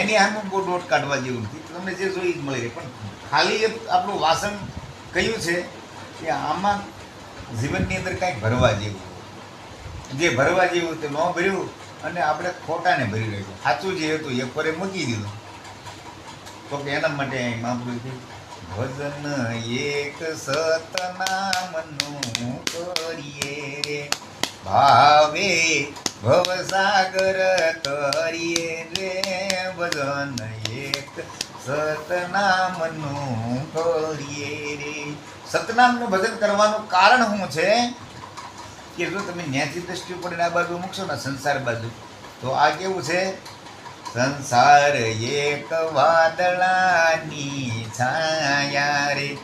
એની સામે બહુ દોટ કાઢવા જેવું નથી. તમને જે જોઈ જ મળી રહે. પણ ખાલી એક આપણું વાસણ કયું છે કે આમાં જીવનની અંદર કાંઈક ભરવા જેવું જે ભરવા જેવું તે ન ભર્યું અને આપણે ખોટાને ભરી રહ્યું સાચું જે હતું એ ફરે મૂકી દીધું. તો કે એના માટે માપડું છે, ભજન એક સતનામનું કરીએ રે ભાવે ભવસાગર કરીએ રે ભજન એક સતનામનું કરીએ રે. સતનામનું ભજન કરવાનું કારણ શું છે? કે જો તમે ન્યાથી દ્રષ્ટિ ઉપર આ બાજુ મૂકશો ને સંસાર બાજુ, તો આ કેવું છે? સંસાર એક વાદળાની છાયા રે.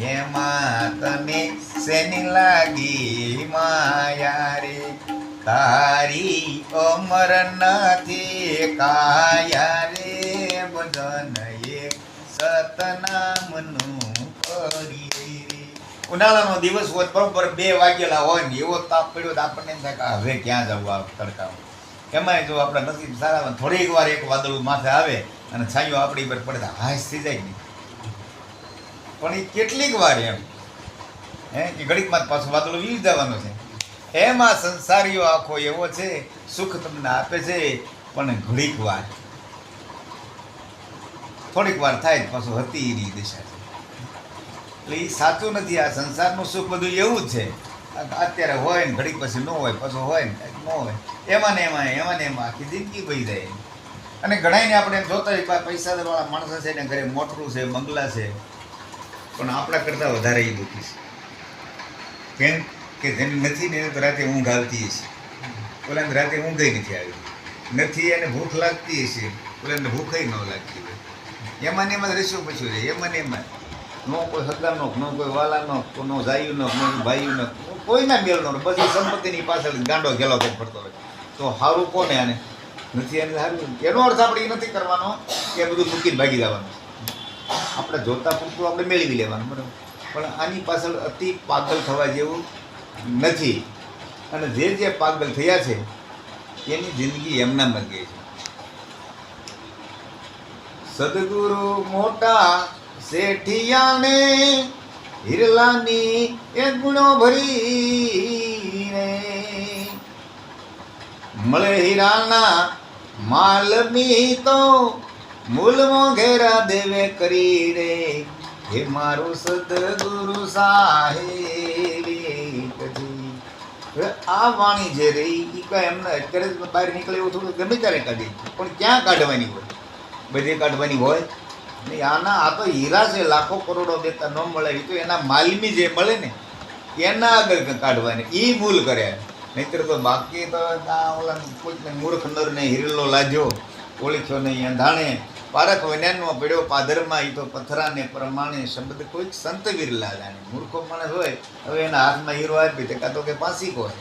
એમાં તને શેની લાગી માયા રે તારી અમર નથી કાયા રે બદન એક સતનામનું કરી ઉનાળાનો દિવસ હોય બરોબર બે વાગેલા હોય ને, એવો તાપ પડ્યો તો આપણને એમ થાય કે હવે ક્યાં જવું આ તડકામાં? એમાંય જો આપણા નસીબ સારા થોડીક વાર એક વાદળું માથે આવે અને છાંયો આપણી પર પડે તો હાશ થઈ જાય ને. પણ એ કેટલીક વાર એમ, હે, કે ઘડીકમાં પાછું વાદળું વી જવાનું છે. એમાં સંસારીઓ આખો એવો છે, સુખ તમને આપે છે, પણ ઘડીક વાર, થોડીક વાર થાય પાછું હતી એની દિશા છે. એટલે એ સાચું નથી, આ સંસારનું સુખ બધું એવું જ છે. અત્યારે હોય ને ઘડીક પછી ન હોય, પાછું હોય ને કાંઈક ન હોય. એમાં ને એમાં એમાં ને એમાં આખી જિંદગી વહી જાય. અને ઘણાયને આપણે જોતા પૈસાવાળા માણસો છે ને ઘરે મોટરું છે, બંગલા છે. પણ આપણા કરતાં વધારે એ દુઃખી છે. કેમ કે જેને નથી ને એને તો રાતે ઊંઘ આવતી હશે. ઓલાને રાતે ઊંઘ નથી આવી. નથી એને ભૂખ લાગતી હશે. ઓલાને ભૂખય ન લાગતી હોય. એમાં ને એમાં જ પછી રહે એમાં ને એમાં નો કોઈ હગાનો નો કોઈ વાલાનો નો જાયુનો નો ભાઈનો કોઈના મેળનો બધી સંપત્તિની પાછળ ગાંડો ગેલો થઈ પડતો હોય. તો સારું કોને આને? નથી એને સારું એનો અર્થ આપણે એ નથી કરવાનો કે બધું મૂકીને ભાગી જવાનું. આપણે જોતા પૂરતું આપણે મેળવી લેવાનું, બરાબર. પણ આની પાછળ અતિ પાગલ થવા જેવું નથી. અને જે જે પાગલ થયા છે, એની જિંદગી એમના મત ગઈ છે. સદગુરુ મોટા શેઠિયાને હિરલાની એ ગુણો ભરી મળે હીરાના માલમી તો મૂલમાં ઘેરા દેવે કરી રે. હે મારું સદગુરુ સાહેબ આ વાણી જે રહી એ કઈ એમને અત્યારે બહાર નીકળે એવું થોડું ગમે ત્યારે કાઢી. પણ ક્યાં કાઢવાની હોય? બધી કાઢવાની હોય? નહીં, આના, આ તો હીરા છે, લાખો કરોડો દેતા ન મળે. એ તો એના માલમી જે મળે ને, એના આગળ કાઢવાની. એ ભૂલ કરે. નહીતર તો બાકી તો ઓલા કોઈકને મૂર્ખ નરને હિરલો લાજ્યો ઓળખ્યો નહીં અંધાણે પારખ વન્યાનમાં પડ્યો પાધરમાં એ તો પથરાને પ્રમાણે શબ્દ કોઈક સંત વિરલા જાણે મૂર્ખો માણસ હોય, હવે એના હાથમાં હીરો આપી તે કાં તો કે પાસી કોઈ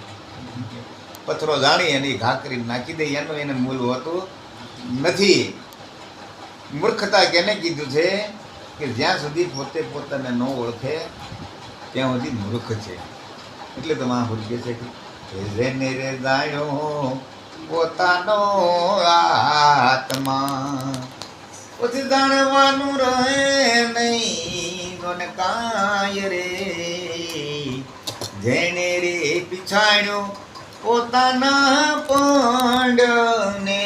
પથરો જાણી અને ઘાકરી નાખી દે, એનું એને મૂલ હોતું નથી. મૂર્ખતા કેને કીધું છે કે જ્યાં સુધી પોતે પોતાને ન ઓળખે, ત્યાં સુધી મૂર્ખ છે. એટલે તો મહાપુરુષ કહે છે કે જેને રે જાણ્યો પોતાનો આત્મા. પછી જાણવાનું રહે નહીં, કોને કાય રે. જેને રે પીછાણ્યો પોતાના પાંડને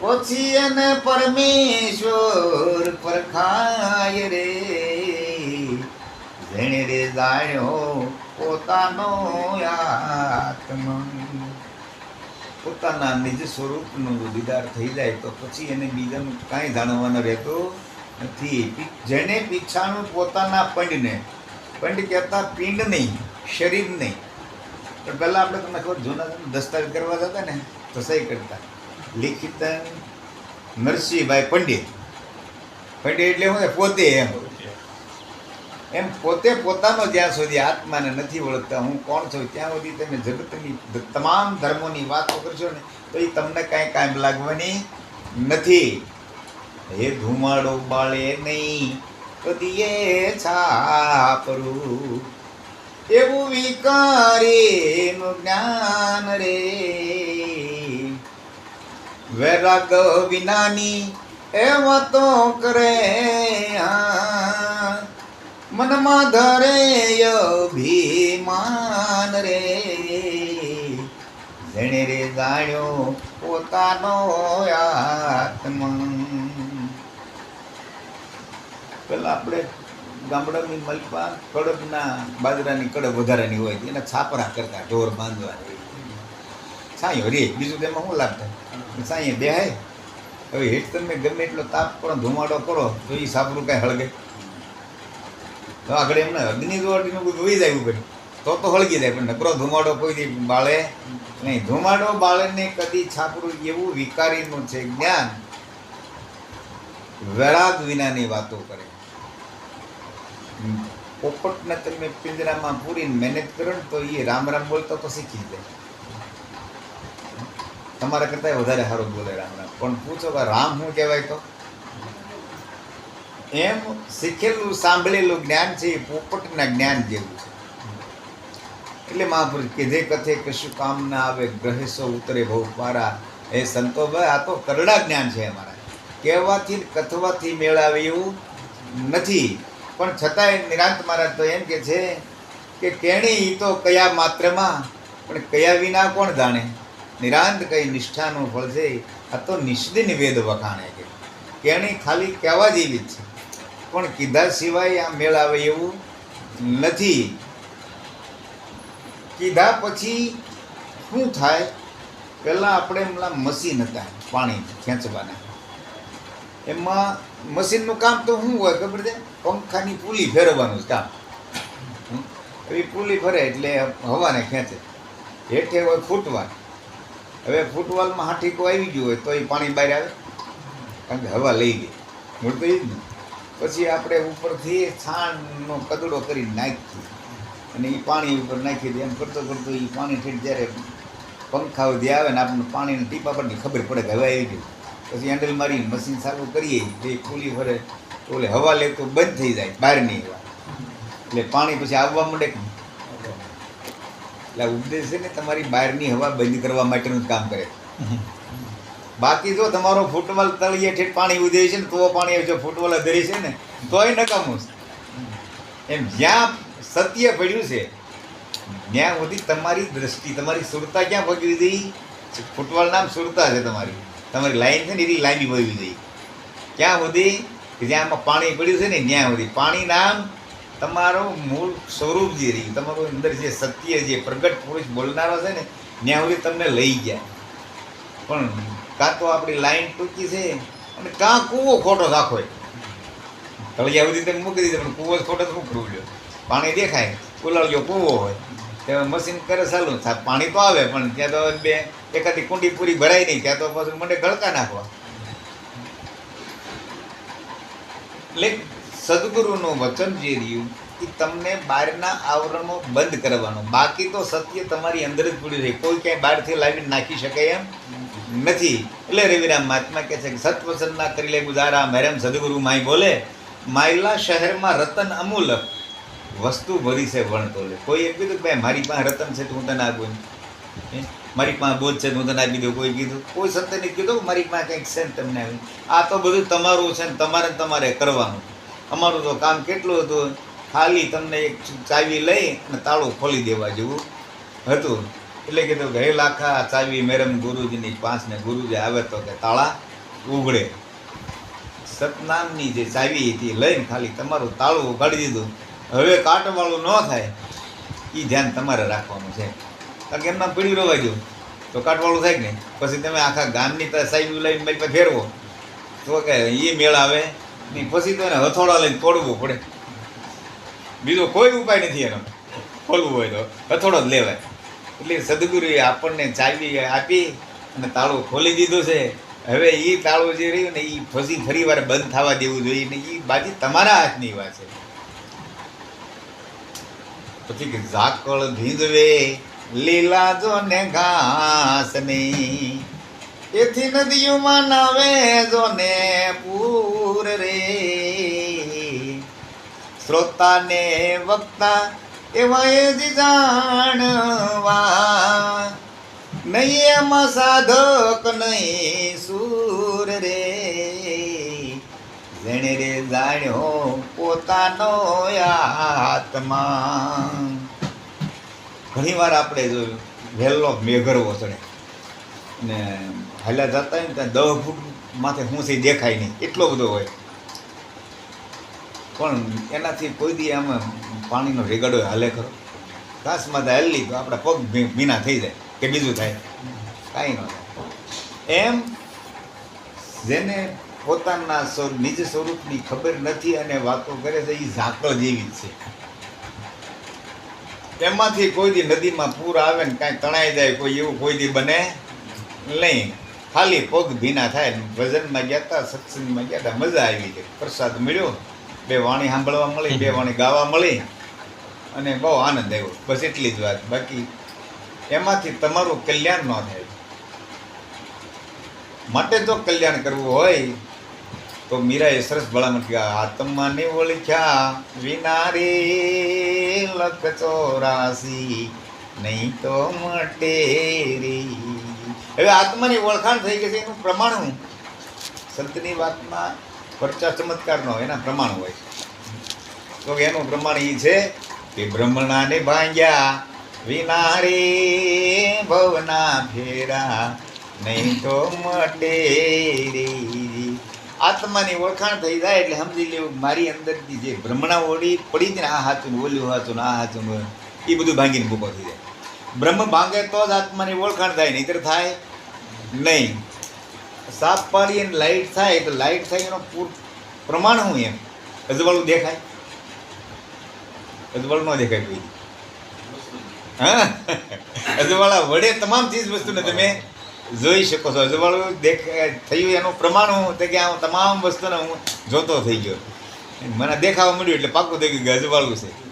પછી એને પરમેશ્વર પરખાય રે. જેણે રે જાણ્યો પોતાનો આત્મા. પોતાના નિજ સ્વરૂપનું જો દીદાર થઈ જાય તો પછી એને બીજાનું કાંઈ જાણવાનું રહેતું નથી. જેને પીછાનું પોતાના પંડને, પંડ કહેતા પિંડ નહીં શરીર નહીં પણ પહેલાં આપણે તમને ખબર જૂના દસ્તાવેજ કરવા જતા ને, તો સહી કરતા. લિખિત નરસિંહભાઈ પંડિત પંડિત એટલે છે? પોતે એમ. એમ પોતે પોતાનો જ્યાં સુધી આત્માને નથી ઓળખતા હું કોણ છું? ત્યાં સુધી તમે જગતની તમામ ધર્મોની વાતો કરશો ને, તો એ તમને કાંઈ કાંઈ લાગવાની નથી. હે ધુમાડો બાળે નહીં તો દિયે છાપરું. એવું વિકારીનું જ્ઞાન રે. વૈરાગ વિનાની એ વાતો કરે આ. મનમાં ધરે અભિમાન રે. જેણે રે જાણ્યો પોતાનો આત્મા. પેલા આપણે ગામડાની મલપા કડબના બાજરાની કડબ વધારાની હોય એના છાપરા કરતા, ઢોર બાંધવા સાંઈ હરીએ બીજું તેમાં શું લાભ થાય? સાંઈએ બેહાય. હવે હેઠ તમે ગમે એટલો તાપ પણ ધુમાડો કરો તો એ સાપરું કાંઈ હળગે. તો આગળ એમને અગ્નિ જોડીનું બધું વહી જાય ઉપર. તો તો હળગી જાય, પણ નકરો ધુમાડો કોઈ બાળે નહીં. ધુમાડો બાળે કદી છાપરું એવું વિકારીનું છે જ્ઞાન, વેળાદ વિનાની વાતો કરે. પોપટને તમે પિંજરામાં પૂરીને મહેનત કરો ને તો એ રામ રામ બોલતો તો શીખી જાય. તમારા કરતાં વધારે સારું બોલે રામ રામ. પણ પૂછો કે રામ શું કહેવાય તો? એમ શીખેલું, સાંભળેલું જ્ઞાન છે, એ પોપટના જ્ઞાન જેવું છે. એટલે મહાપુરુષ કે જે કથે કશું કામ ના આવે ગ્રહેશો ઉતરે બહુ મારા એ સંતો, ભાઈ, આ તો કરડા જ્ઞાન છે અમારા. કહેવાથી કથવાથી મેળાવે એવું નથી. પણ છતાંય નિરાંત મહારાજ તો એમ કે છે કે કેણી એ તો કયા માત્રમાં, પણ કયા વિના કોણ જાણે? નિરાંત કઈ નિષ્ઠાનું ફળ છે, આ તો નિષ્દિન વેદ વખાણે કે કેણી ખાલી કહેવા જેવી જ છે. પણ કીધા સિવાય આ મેળ આવે એવું નથી. કીધા પછી શું થાય? પહેલાં આપણે એમના મશીન હતા, પાણી ખેંચવાના. એમાં મશીનનું કામ તો શું હોય ખબર છે? પંખાની પુલી ફેરવવાનું કામ. એ પુલી ફરે એટલે હવાને ખેંચે. હેઠે હોય ફૂટવાલ. હવે ફૂટવાલમાં હાઠીકો આવી ગયું હોય તો એ પાણી બહાર આવે. કારણ કે હવા લઈ ગઈ. મૂળ તો એ જ ને. પછી આપણે ઉપરથી છાણનો કદડો કરી નાખીએ. અને એ પાણી ઉપર નાખી દે એમ કરતો કરતો એ પાણી ઠેઠ જ્યારે પંખા સુધી આવે ને આપણને પાણીના ટીપા પરથી ખબર પડે કે હવે આવી ગયું. પછી હેન્ડલ મારીને મશીન ચાલુ કરીએ. જે ખુલી ફરે. ઓલે હવા લે તો બંધ થઈ જાય. બહારની હવા એટલે પાણી પછી આવવા માંડે એટલે ઉપદેશ છે ને તમારી બહારની હવા બંધ કરવા માટેનું જ કામ કરે. બાકી જો તમારો ફૂટબોલ તળિયે ઠેઠ પાણી ઉદે છે ને તો પાણી જો ફૂટબોલ ધરી છે ને, તોય નકામું એમ જ્યાં સત્ય પડ્યું છે, ત્યાં સુધી તમારી દ્રષ્ટિ, તમારી સુરતા ક્યાં પગવી જઈ ફૂટબોલ નામ સુરતા છે તમારી. તમારી લાઈન છે ને, એની લાઈન પગવી જઈ ક્યાં સુધી? જ્યાં આમાં પાણી પડ્યું છે ને, ત્યાં સુધી. પાણી નામ તમારું મૂળ સ્વરૂપ જે રહ્યું, તમારું અંદર જે સત્ય, જે પ્રગટ પુરુષ બોલનારો છે ને, ત્યાં સુધી તમને લઈ ગયા. પણ કાં તો આપણી લાઈન ટૂંકી છે અને કાં કૂવો ખોટો રાખો તળિયા સુધી તમે મૂકી દીધો, પણ કૂવો ખોટો શું કરવું જોઈએ પાણી દેખાય, ઉલાળ્યો કૂવો હોય. ત્યાં મશીન કરે ચાલુ. પાણી તો આવે, પણ ત્યાં તો બે, એકાદી કુંડી પૂરી ભરાય નહીં. ત્યાં તો પછી મને ગળકા નાખવા. એટલે સદગુરુનું વચન જે રહ્યું એ તમને બહારના આવરણો બંધ કરવાનો. બાકી તો સત્ય તમારી અંદર જ પૂરી રહી કોઈ ક્યાંય બહારથી લાવીને નાખી શકે એમ નથી. એટલે રવિરામ મહાત્મા કહે છે કે સત્વસન ના કરી લે ગુજારા મેરમ સદગુરુ માય બોલે, માયલા શહેરમાં રતન અમૂલ, વસ્તુ ભરી છે વણતો લે કોઈ એમ કીધું કે ભાઈ, મારી પાસે રતન છે તો હું તને આપું? મારી પાસે બોધ છે હું તને આપી દઉં. કોઈ કીધું? કોઈ સંતને કીધું મારી પાસે કંઈક છે ને તમને આવી આ તો બધું તમારું છે ને તમારે તમારે કરવાનું. અમારું તો કામ કેટલું હતું? ખાલી તમને એક ચાવી લઈ અને તાળું ખોલી દેવા જેવું હતું. એટલે કીધું કે, હે લાખા ચાવી મેરમ ગુરુજીની પાંચ ને ગુરુજી આવે તો કે તાળા ઉઘડે. સતનામની જે ચાવી હતી લઈને ખાલી તમારું તાળું ઉગાડી દીધું. હવે કાંટવાળું ન થાય એ ધ્યાન તમારે રાખવાનું છે. કારણ કે એમના પીડી રોવા ગયું. તો કાટવાળું થાય ને પછી તમે આખા ગામની સાહેબ લઈને મારી પાસે ફેરવો. તો કે એ મેળ આવે. નહીં, પછી તો એને હથોડા લઈને તોડવું પડે. બીજો કોઈ ઉપાય નથી એનો. ખોલવું હોય તો હથોડો જ લેવાય. એટલે સદગુરુએ આપણને ચાવી આપી અને તાળું ખોલી દીધું છે. હવે એ તાળું જે રહ્યું ને એ ફસી ફરી વાર બંધ થવા દેવું જોઈએ ને એ બાજી તમારા હાથની વાત છે. પછી કે ઝાકળ ભીંજવે, લીલા જો ને ઘાસની એથી નદીઓમાં નાવે જો ને પૂર રે. શ્રોતા ને વક્તા એવા એ જાણવા. નહીં એમાં સાધક નહીં સૂર રે. જેણે રે જાણ્યો પોતાનો આત્મા. ઘણી વાર આપણે જોયું વહેલો મેઘરવો ચડે. ને હાલ્યા જતા ને ત્યાં દહ ફૂટ માથે હું દેખાય નહીં. એટલો બધો હોય. પણ એનાથી કોઈ દી આમાં પાણીનો રેગડો હાલે ખરો. ઘાસમાં તો આપણા પગ ભીના થઈ જાય કે બીજું થાય. કાંઈ ન થાય. એમ જેને પોતાના નિજ સ્વરૂપની ખબર નથી અને વાતો કરે છે એ ઝાકળ જેવી જ છે. એમાંથી કોઈ દી નદીમાં પૂર આવે ને કાંઈ તણાઈ જાય, કોઈ એવું કોઈ દી બને નહીં. ખાલી પગ ભીના થાય. ભજનમાં ગયા હતા સત્સંગમાં ગયા હતા મજા આવી ગઈ. પ્રસાદ મળ્યો. બે વાણી સાંભળવા મળી બે વાણી ગાવા મળી અને બહુ આનંદ આવ્યો. બસ એટલી જ વાત. બાકી એમાંથી તમારું કલ્યાણ ન થાય. માટે જો કલ્યાણ કરવું હોય તો મીરાએ સરસ ભલામણ ગયા આત્માની ઓળખ્યા વિના રે લખ ચોરાસી નહીં તો મટેરી હવે આત્માની ઓળખાણ થઈ ગઈ છે એનું પ્રમાણ હું સંતની વાતમાં પરચા ચમત્કારનો એના પ્રમાણ હોય. તો એનું પ્રમાણ એ છે કે બ્રહ્મણાને ભાંગ્યા વિના રે ભવના ફેરા, નહીં તો મટે આત્માની ઓળખાણ થઈ જાય એટલે સમજી લેવું મારી અંદરથી જે ભ્રમણા ઓળી પડી ને, આ હાથું ઓલ્યું ઓલું હાથું આ હાથું એ બધું ભાંગીને ભૂકો થઈ જાય. બ્રહ્મ ભાંગે તો જ આત્માની ઓળખાણ થાય, નહીતર થાય નહીં. સાપ પાડી અને લાઇટ થાય તો લાઇટ થાય એનો પૂર પ્રમાણ હું એમ? અજવાળું દેખાય? અજવાળું ન દેખાય કોઈ. હા? અજવાળા વડે તમામ ચીજ વસ્તુને તમે જોઈ શકો છો. અજવાળું દેખ, થયું એનું પ્રમાણ હું તો કે આ તમામ વસ્તુને હું જોતો થઈ ગયો. મને દેખાવા મળ્યું એટલે પાકું થઈ ગયું કે અજવાળું છે.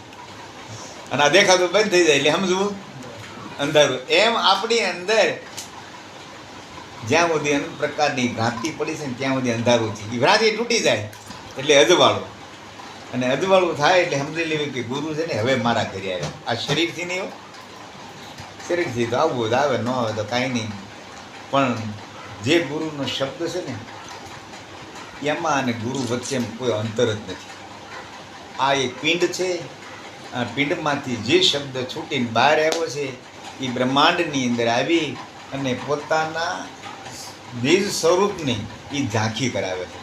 અને આ દેખાતું બંધ થઈ જાય એટલે સમજવું? અંધારું. એમ આપણી અંદર જ્યાં સુધી અનંત પ્રકારની ભ્રાંતિ પડી છે ને ત્યાં સુધી અંધારું છે. એ ભ્રાંતિ તૂટી જાય એટલે અજવાળું. અને અજવાળું થાય એટલે સમજી લેવું કે ગુરુ છે ને હવે મારા ઘરે આવ્યો. આ શરીરથી નહીં શરીરથી તો આવવું જ આવે, ન આવે તો કાંઈ નહીં. પણ જે ગુરુનો શબ્દ છે ને, એમાં અને ગુરુ વચ્ચે કોઈ અંતર જ નથી. આ એક પિંડ છે. આ પિંડમાંથી જે શબ્દ છૂટીને બહાર આવ્યો છે એ બ્રહ્માંડની અંદર આવી અને પોતાના નિજ સ્વરૂપની એ ઝાંખી કરાવે છે.